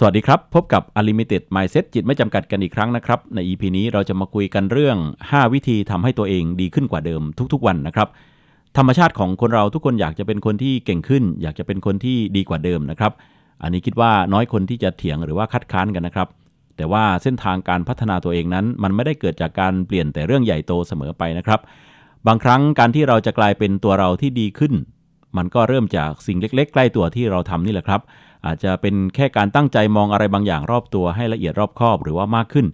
สวัสดีครับ พบกับ Unlimited Mindset จิตไม่จำกัดกันอีกครั้งนะครับ ใน EP นี้เราจะมาคุยกันเรื่อง 5 วิธีทำให้ตัวเองดีขึ้นกว่าเดิมทุกๆวันนะครับ ธรรมชาติของคนเราทุกคนอยากจะเป็นคนที่เก่งขึ้น อยากจะเป็นคนที่ดีกว่าเดิมนะครับ อันนี้คิดว่าน้อยคนที่จะเถียงหรือว่าคัดค้านกันนะครับ แต่ว่าเส้นทางการพัฒนาตัวเองนั้น มันไม่ได้เกิดจากการเปลี่ยนแต่เรื่องใหญ่โตเสมอไปนะครับ บางครั้งการที่เราจะกลายเป็นตัวเราที่ดีขึ้น มันก็เริ่มจากสิ่งเล็ก ๆ ใกล้ตัวที่เราทำนี่แหละครับ อาจจะเป็นแค่การตั้งใจมองอะไรบางอย่างรอบตัวให้ละเอียดรอบคอบ หรือว่ามากขึ้น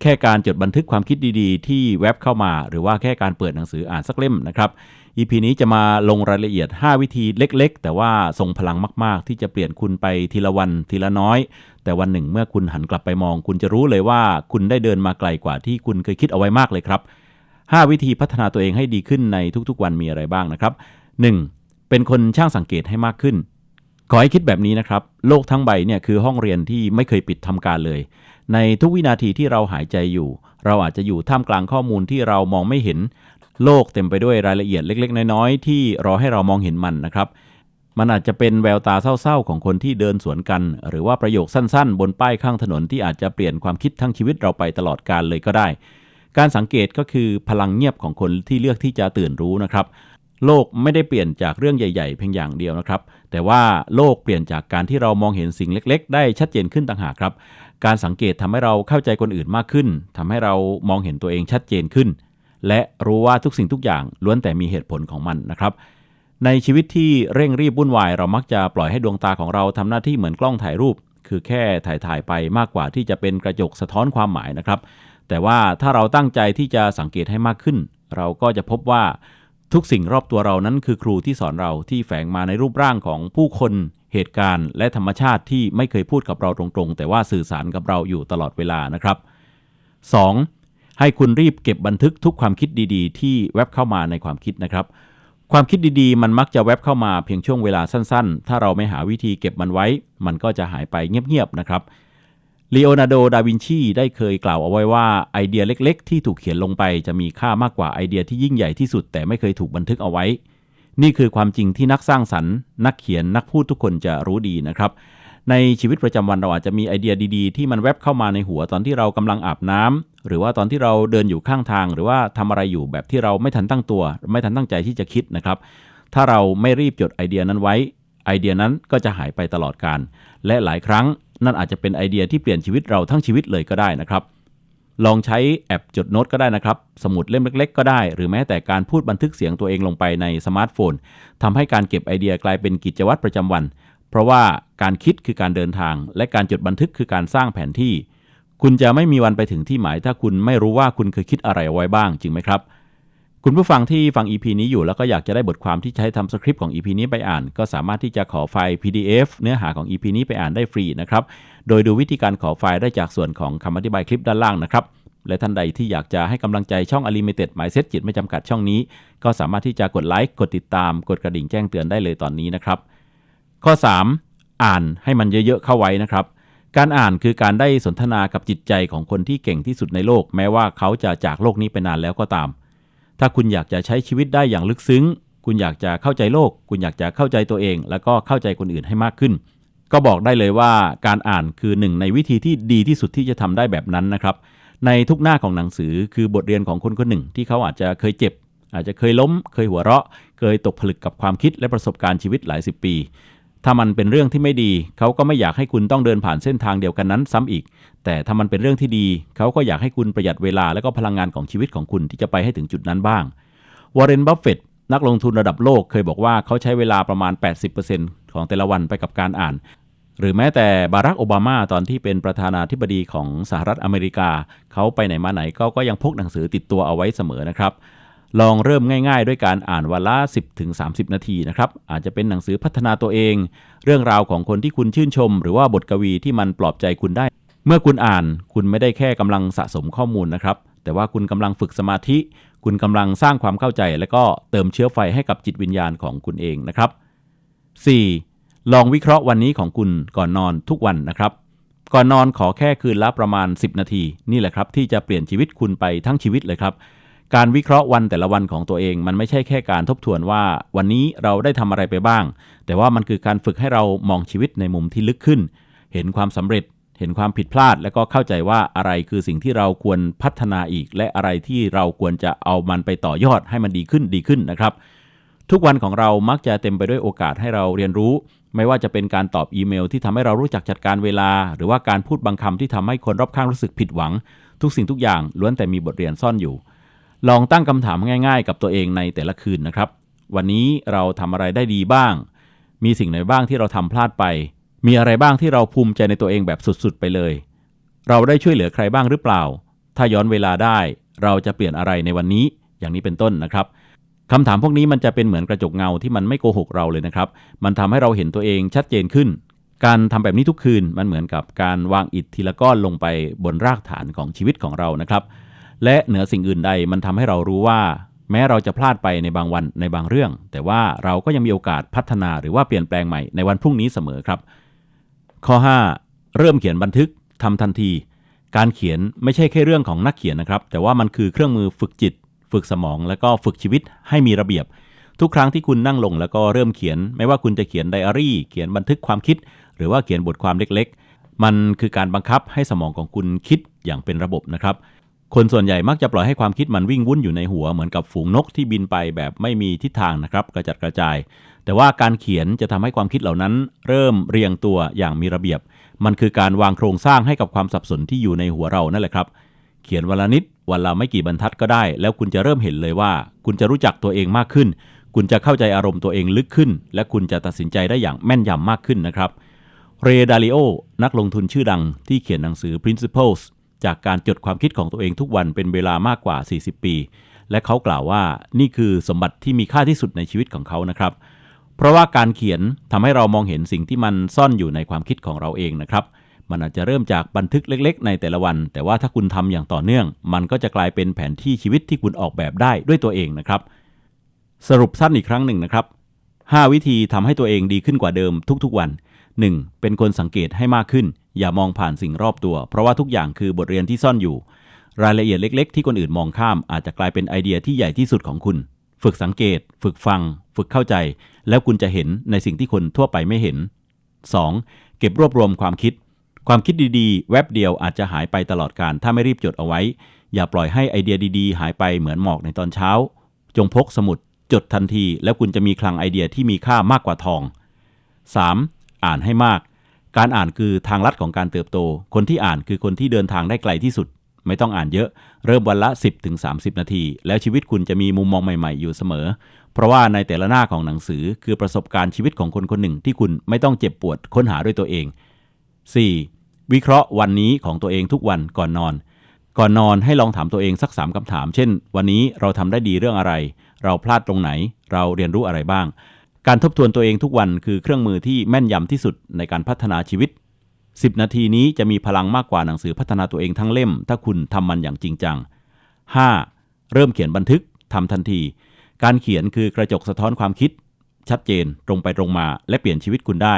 แค่การจดบันทึกความคิดดีๆ ที่แว็บเข้ามา หรือว่าแค่การเปิดหนังสืออ่านสักเล่มนะครับ EP นี้จะมาลงรายละเอียด 5 วิธีเล็ก ๆ แต่ว่าทรงพลังมาก ๆ ที่จะเปลี่ยนคุณไปทีละวันทีละน้อย แต่วันหนึ่งเมื่อคุณหันกลับไปมอง คุณจะรู้เลยว่าคุณได้เดินมาไกลกว่าที่คุณเคยคิดเอาไว้มากเลยครับ 5 วิธีพัฒนาตัวเองให้ดีขึ้นในทุกๆ วันมีอะไรบ้างนะครับ 1. เป็นคนช่างสังเกตให้มากขึ้น ขอให้คิดแบบนี้นะครับ โลกทั้งใบเนี่ยคือห้องเรียนที่ไม่เคยปิดทำการเลย ในทุกวินาทีที่เราหายใจอยู่ เราอาจจะอยู่ท่ามกลางข้อมูลที่เรามองไม่เห็น โลกเต็มไปด้วยรายละเอียดเล็ก ๆ น้อยๆ ที่รอให้เรามองเห็นมันนะครับมันอาจจะเป็นแววตาเศร้าๆ ของคนที่เดินสวนกัน หรือว่าประโยคสั้นๆ บนป้ายข้างถนนที่อาจจะเปลี่ยนความคิดทั้งชีวิตเราไปตลอดกาลเลยก็ได้ การสังเกตก็คือพลังเงียบของคนที่เลือกที่จะตื่นรู้นะครับ โลกไม่ได้เปลี่ยนจากเรื่องใหญ่ ๆ เพียงอย่างเดียวนะครับ แต่ว่าโลกเปลี่ยนจากการที่เรามองเห็นสิ่งเล็ก ๆ ได้ชัดเจนขึ้นต่างหากครับ การสังเกตทำให้เราเข้าใจคนอื่นมากขึ้นทำให้เรามองเห็นตัวเองชัดเจนขึ้น และรู้ว่าทุกสิ่งทุกอย่างล้วนแต่มีเหตุผลของมันนะครับ ในชีวิตที่เร่งรีบวุ่นวาย เรามักจะปล่อยให้ดวงตาของเราทำหน้าที่เหมือนกล้องถ่ายรูป คือแค่ถ่ายถ่ายๆไปมากกว่าที่จะเป็นกระจกสะท้อนความหมายนะครับ แต่ว่าถ้าเราตั้งใจที่จะสังเกตให้มากขึ้น เราก็จะพบว่า ทุกสิ่งรอบตัวเรานั้นคือครูที่สอนเราที่แฝงมาในรูปร่างของผู้คนเหตุการณ์และธรรมชาติที่ไม่เคยพูดกับเราตรงๆ แต่ว่าสื่อสารกับเราอยู่ตลอดเวลานะครับ 2. ให้คุณรีบเก็บบันทึกทุกความคิดดีๆ ที่แวบเข้ามาในความคิดนะครับ ความคิดดีๆ มันมักจะแวบเข้ามาเพียงช่วงเวลาสั้นๆ ถ้าเราไม่หาวิธีเก็บมันไว้ มันก็จะหายไปเงียบๆนะครับ ลีโอนาร์โด ดาวินชี ได้เคยกล่าวเอาไว้ว่าไอเดียเล็กๆ ที่ถูกเขียนลงไปจะมีค่ามากกว่าไอเดียที่ยิ่งใหญ่ที่สุด แต่ไม่เคยถูกบันทึกเอาไว้ นี่คือความจริงที่นักสร้างสรรค์ นักเขียนนักพูดทุกคนจะรู้ดีนะครับ ในชีวิตประจำวันเราอาจจะมีไอเดียดีๆ ที่มันแวบเข้ามาในหัวตอนที่เรากำลังอาบน้ำหรือว่าตอนที่เราเดินอยู่ข้างทาง หรือว่าทำอะไรอยู่แบบที่เราไม่ทันตั้งตัว ไม่ทันตั้งใจที่จะคิดนะครับ ถ้าเราไม่รีบจดไอเดียนั้นไว้ ไอเดียนั้นก็จะหายไปตลอดการและหลายครั้ง นั่นอาจจะเป็นไอเดียที่เปลี่ยนชีวิตเราทั้งชีวิตเลยก็ได้นะครับ ลองใช้แอปจดโน้ตก็ได้นะครับ สมุดเล่มเล็ก ๆ ก็ได้ หรือแม้แต่การพูดบันทึกเสียงตัวเองลงไปในสมาร์ทโฟนทำให้การเก็บไอเดียกลายเป็นกิจวัตรประจำวัน เพราะว่าการคิดคือการเดินทาง และการจดบันทึกคือการสร้างแผนที่ คุณจะไม่มีวันไปถึงที่หมาย ถ้าคุณไม่รู้ว่าคุณเคยคิดอะไรไว้บ้างจริงไหมครับ คุณผู้ฟังที่ฟัง EP นี้อยู่แล้วก็อยากจะได้บทความที่ใช้ทำสคริปต์ของ EP นี้ไปอ่าน ก็สามารถที่จะขอไฟล์ PDF เนื้อหาของ EP นี้ไปอ่านได้ฟรีนะครับ โดยดูวิธีการขอไฟล์ได้จากส่วนของคำอธิบายคลิปด้านล่างนะครับ และท่านใดที่อยากจะให้กำลังใจช่อง Unlimited Mindset จิตไม่จำกัดช่องนี้ ก็สามารถที่จะกดไลค์กดติดตาม กดกระดิ่งแจ้งเตือนได้เลยตอนนี้นะครับ ข้อ 3. อ่านให้มันเยอะๆเข้าไว้นะครับการอ่านคือการได้สนทนากับจิตใจของคนที่เก่งที่สุดในโลก แม้ว่าเขาจะจากโลกนี้ไปนานแล้วก็ตาม ถ้าคุณอยากจะใช้ชีวิตได้อย่างลึกซึ้ง คุณอยากจะเข้าใจโลก คุณอยากจะเข้าใจตัวเอง แล้วก็เข้าใจคนอื่นให้มากขึ้น ก็บอกได้เลยว่าการอ่านคือหนึ่งในวิธีที่ดีที่สุดที่จะทำได้แบบนั้นนะครับ ในทุกหน้าของหนังสือคือบทเรียนของคนคนหนึ่ง ที่เขาอาจจะเคยเจ็บ อาจจะเคยล้ม เคยหัวเราะ เคยตกผลึกกับความคิดและประสบการณ์ชีวิตหลายสิบปี ถ้ามันเป็นเรื่องที่ไม่ดี เขาก็ไม่อยากให้คุณต้องเดินผ่านเส้นทางเดียวกันนั้นซ้ำอีก แต่ถ้ามันเป็นเรื่องที่ดี เขาก็อยากให้คุณประหยัดเวลาและก็พลังงานของชีวิตของคุณที่จะไปให้ถึงจุดนั้นบ้าง วอร์เรน บัฟเฟตนักลงทุนระดับโลกเคยบอกว่าเขาใช้เวลาประมาณ 80%ของแต่ละวันไปกับการอ่าน หรือแม้แต่บารักโอบามาตอนที่เป็นประธานาธิบดีของสหรัฐอเมริกา เขาไปไหนมาไหนก็ก็ยังพกหนังสือติดตัวเอาไว้เสมอนะครับ ลองเริ่มง่ายๆ ด้วยการอ่านวันละ 10-30 นาทีนะครับ อาจจะเป็นหนังสือพัฒนาตัวเอง เรื่องราวของคนที่คุณชื่นชม หรือว่าบทกวีที่มันปลอบใจคุณได้ เมื่อคุณอ่าน คุณไม่ได้แค่กำลังสะสมข้อมูลนะครับ แต่ว่าคุณกำลังฝึกสมาธิ คุณกำลังสร้างความเข้าใจ และก็เติมเชื้อไฟให้กับจิตวิญญาณของคุณเองนะครับ 4. ลองวิเคราะห์วันนี้ของคุณก่อนนอนทุกวันนะครับ ก่อนนอนขอแค่คืนละประมาณ 10 นาที นี่แหละครับที่จะเปลี่ยนชีวิตคุณไปทั้งชีวิตเลยครับ การวิเคราะห์วันแต่ละวันของตัวเอง มันไม่ใช่แค่การทบทวนว่า วันนี้เราได้ทำอะไรไปบ้าง แต่ว่ามันคือการฝึกให้เรามองชีวิตในมุมที่ลึกขึ้น เห็นความสำเร็จ เห็นความผิดพลาด แล้วก็เข้าใจว่าอะไรคือสิ่งที่เราควรพัฒนาอีก และอะไรที่เราควรจะเอามันไปต่อยอดให้มันดีขึ้นดีขึ้นนะครับ ทุกวันของเรามักจะเต็มไปด้วยโอกาสให้เราเรียนรู้ ไม่ว่าจะเป็นการตอบอีเมล ที่ทำให้เรารู้จักจัดการเวลา หรือว่าการพูดบางคำที่ทำให้คนรอบข้างรู้สึกผิดหวัง ทุกสิ่งทุกอย่างล้วนแต่มีบทเรียนซ่อนอยู่ ลองตั้งคำถามง่ายๆ กับตัวเองในแต่ละคืนนะครับ วันนี้เราทำอะไรได้ดีบ้าง มีสิ่งไหนบ้างที่เราทำพลาดไป มีอะไรบ้างที่เราภูมิใจในตัวเองแบบสุดๆ ไปเลย เราได้ช่วยเหลือใครบ้างหรือเปล่า ถ้าย้อนเวลาได้ เราจะเปลี่ยนอะไรในวันนี้ อย่างนี้เป็นต้นนะครับคำถามพวกนี้มันจะเป็นเหมือนกระจกเงาที่มันไม่โกหกเราเลยนะครับ มันทำให้เราเห็นตัวเองชัดเจนขึ้น การทำแบบนี้ทุกคืนมันเหมือนกับการวางอิฐทีละก้อนลงไปบนรากฐานของชีวิตของเรานะครับ และเหนือสิ่งอื่นใดมันทำให้เรารู้ว่า แม้เราจะพลาดไปในบางวันในบางเรื่อง แต่ว่าเราก็ยังมีโอกาสพัฒนาหรือว่าเปลี่ยนแปลงใหม่ในวันพรุ่งนี้เสมอครับ ข้อ 5 เริ่มเขียนบันทึกทำทันที การเขียนไม่ใช่แค่เรื่องของนักเขียนนะครับ แต่ว่ามันคือเครื่องมือฝึกจิต ฝึกสมอง แล้วก็ฝึกชีวิตให้มีระเบียบ ทุกครั้งที่คุณนั่งลง แล้วก็เริ่มเขียน ไม่ว่าคุณจะเขียนไดอารี่ เขียนบันทึกความคิด หรือว่าเขียนบทความเล็ก ๆ มันคือการบังคับให้สมองของคุณคิดอย่างเป็นระบบนะครับ คนส่วนใหญ่มักจะปล่อยให้ความคิดมันวิ่งวุ่นอยู่ในหัวเหมือนกับฝูงนกที่บินไปแบบไม่มีทิศทางนะครับกระจัดกระจาย แต่ว่าการเขียนจะทำให้ความคิดเหล่านั้น เริ่มเรียงตัวอย่างมีระเบียบ มันคือการวางโครงสร้างให้กับความสับสนที่อยู่ในหัวเรานั่นแหละครับ เขียนวันละนิดวันละไม่กี่บรรทัดก็ได้ แล้วคุณจะเริ่มเห็นเลยว่า คุณจะรู้จักตัวเองมากขึ้น คุณจะเข้าใจอารมณ์ตัวเองลึกขึ้น และคุณจะตัดสินใจได้อย่างแม่นยำมากขึ้นนะครับเรดาริโอนักลงทุนชื่อดังที่เขียนหนังสือ Principles จากการจดความคิดของตัวเองทุกวันเป็นเวลามากกว่า 40 ปี และเขากล่าวว่านี่คือสมบัติที่มีค่าที่สุดในชีวิตของเขานะครับ เพราะว่าการเขียนทำให้เรามองเห็นสิ่งที่มันซ่อนอยู่ในความคิดของเราเองนะครับ มันอาจจะเริ่มจากบันทึกเล็ก ๆ ในแต่ละวัน แต่ว่าถ้าคุณทำอย่างต่อเนื่อง มันก็จะกลายเป็นแผนที่ชีวิตที่คุณออกแบบได้ด้วยตัวเองนะครับ สรุปสั้นอีกครั้งหนึ่งนะครับ 5 วิธีทำให้ตัวเองดีขึ้นกว่าเดิมทุกๆวัน 1. เป็นคนสังเกตให้มากขึ้น อย่ามองผ่านสิ่งรอบตัว เพราะว่าทุกอย่างคือบทเรียนที่ซ่อนอยู่ รายละเอียดเล็ก ๆ ที่คนอื่นมองข้าม อาจจะกลายเป็นไอเดียที่ใหญ่ที่สุดของคุณ ฝึกสังเกต ฝึกฟัง ฝึกเข้าใจ แล้วคุณจะเห็นในสิ่งที่คนทั่วไปไม่เห็น 2. เก็บรวบรวมความคิด ความคิดดีๆ แวบเดียวอาจจะหายไปตลอดการถ้าไม่รีบจดเอาไว้ อย่าปล่อยให้ไอเดียดีๆ หายไปเหมือนหมอกในตอนเช้า จงพกสมุด จดทันที แล้วคุณจะมีคลังไอเดียที่มีค่ามากกว่าทอง 3. อ่านให้มาก การอ่านคือทางลัดของการเติบโต คนที่อ่านคือคนที่เดินทางได้ไกลที่สุด ไม่ต้องอ่านเยอะ เริ่มวันละ 10-30 นาที แล้วชีวิตคุณจะมีมุมมองใหม่ ๆ อยู่เสมอ เพราะว่าในแต่ละหน้าของหนังสือคือประสบการณ์ชีวิตของคนคนหนึ่งที่คุณไม่ต้องเจ็บปวดค้นหาด้วยตัวเอง 4. วิเคราะห์วันนี้ของตัวเองทุกวันก่อนนอน ก่อนนอนให้ลองถามตัวเองสัก 3คำถาม เช่น วันนี้เราทำได้ดีเรื่องอะไร เราพลาดตรงไหน เราเรียนรู้อะไรบ้าง การทบทวนตัวเองทุกวันคือเครื่องมือที่แม่นยำที่สุดในการพัฒนาชีวิต 10 นาทีนี้จะมีพลังมากกว่าหนังสือพัฒนาตัวเองทั้งเล่ม ถ้าคุณทำมันอย่างจริงจัง 5. เริ่มเขียนบันทึกทำทันที การเขียนคือกระจกสะท้อนความคิด ชัดเจนตรงไปตรงมา และเปลี่ยนชีวิตคุณได้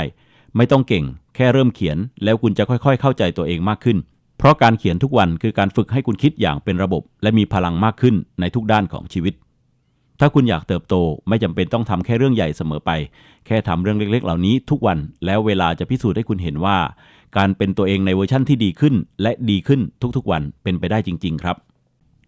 ไม่ต้องเก่ง แค่เริ่มเขียน แล้วคุณจะค่อยๆ เข้าใจตัวเองมากขึ้น เพราะการเขียนทุกวันคือการฝึกให้คุณคิดอย่างเป็นระบบ และมีพลังมากขึ้นในทุกด้านของชีวิต ถ้าคุณอยากเติบโตไม่จำเป็นต้องทำแค่เรื่องใหญ่เสมอไป แค่ทำเรื่องเล็กๆ เหล่านี้ทุกวันแล้วเวลาจะพิสูจน์ให้คุณเห็นว่า การเป็นตัวเองในเวอร์ชั่นที่ดีขึ้น และดีขึ้นทุกๆวันเป็นไปได้จริง ๆ ครับ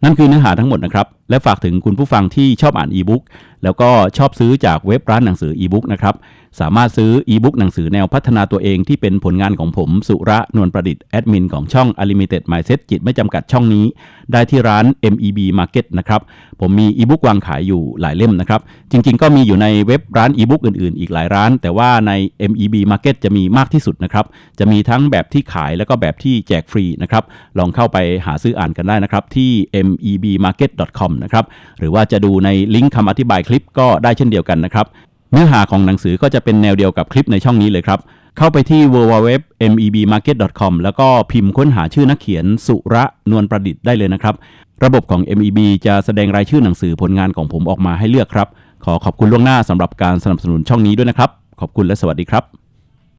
นั่นคือเนื้อหาทั้งหมดนะครับ และฝากถึงคุณผู้ฟังที่ชอบอ่านอีบุ๊กแล้วก็ชอบซื้อจากเว็บร้านหนังสืออีบุ๊กนะครับ สามารถซื้ออีบุ๊กหนังสือแนวพัฒนาตัวเองที่เป็นผลงานของผมสุระนวลประดิษฐ์แอดมินของช่อง Unlimited Mindset จิตไม่จำกัดช่องนี้ ได้ที่ร้าน MEB Market นะครับ ผมมีอีบุ๊กวางขายอยู่หลายเล่มนะครับ จริงๆ ก็มีอยู่ในเว็บร้านอีบุ๊กอื่นๆ อีกหลายร้าน แต่ว่าใน MEB Market จะมีมากที่สุดนะครับ จะมีทั้งแบบที่ขายแล้วก็แบบที่แจกฟรีนะครับ ลองเข้าไปหาซื้ออ่านกันได้นะครับที่ mebmarket.com นะครับหรือว่าจะดูในลิงก์คำอธิบายคลิปก็ได้เช่นเดียวกันนะครับเนื้อหาของหนังสือก็จะเป็นแนวเดียวกับคลิปในช่องนี้เลยครับ เข้าไปที่ www.mebmarket.com แล้วก็พิมพ์ค้นหาชื่อนักเขียนสุระนวลประดิษฐ์ได้เลยนะครับ ระบบของ MEB จะแสดงรายชื่อหนังสือผลงานของผมออกมาให้เลือกครับ ขอขอบคุณล่วงหน้าสำหรับการสนับสนุนช่องนี้ด้วยนะครับ ขอบคุณและสวัสดีครับ